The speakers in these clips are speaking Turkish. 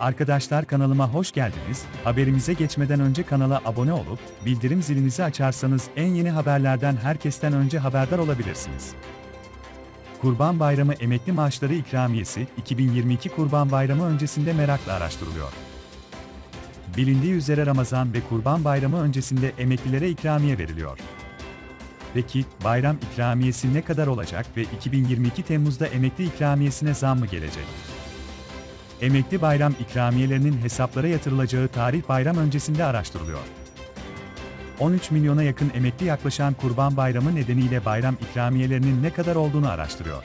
Arkadaşlar kanalıma hoş geldiniz. Haberimize geçmeden önce kanala abone olup bildirim zilinizi açarsanız en yeni haberlerden herkesten önce haberdar olabilirsiniz. Kurban Bayramı emekli maaşları ikramiyesi 2022 Kurban Bayramı öncesinde merakla araştırılıyor. Bilindiği üzere Ramazan ve Kurban Bayramı öncesinde emeklilere ikramiye veriliyor. Peki bayram ikramiyesi ne kadar olacak ve 2022 Temmuz'da emekli ikramiyesine zam mı gelecek? Emekli bayram ikramiyelerinin hesaplara yatırılacağı tarih bayram öncesinde araştırılıyor. 13 milyona yakın emekli yaklaşan Kurban Bayramı nedeniyle bayram ikramiyelerinin ne kadar olduğunu araştırıyor.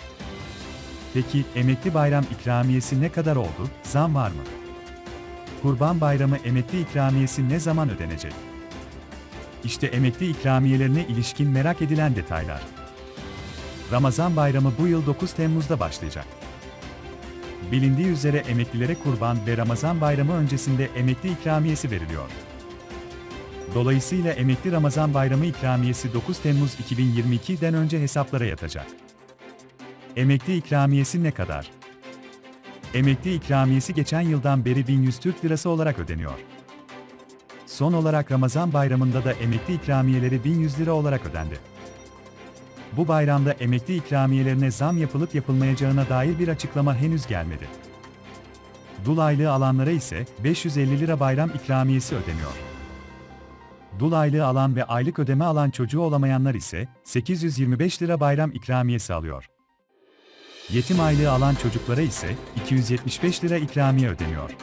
Peki emekli bayram ikramiyesi ne kadar oldu? Zam var mı? Kurban Bayramı emekli ikramiyesi ne zaman ödenecek? İşte emekli ikramiyelerine ilişkin merak edilen detaylar. Ramazan Bayramı bu yıl 9 Temmuz'da başlayacak. Bilindiği üzere emeklilere kurban ve Ramazan Bayramı öncesinde emekli ikramiyesi veriliyor. Dolayısıyla emekli Ramazan Bayramı ikramiyesi 9 Temmuz 2022'den önce hesaplara yatacak. Emekli ikramiyesi ne kadar? Emekli ikramiyesi geçen yıldan beri 1100 Türk Lirası olarak ödeniyor. Son olarak Ramazan bayramında da emekli ikramiyeleri 1100 lira olarak ödendi. Bu bayramda emekli ikramiyelerine zam yapılıp yapılmayacağına dair bir açıklama henüz gelmedi. Dul aylığı alanlara ise 550 lira bayram ikramiyesi ödeniyor. Dul aylığı alan ve aylık ödeme alan çocuğu olamayanlar ise 825 lira bayram ikramiyesi alıyor. Yetim aylığı alan çocuklara ise 275 lira ikramiye ödeniyor.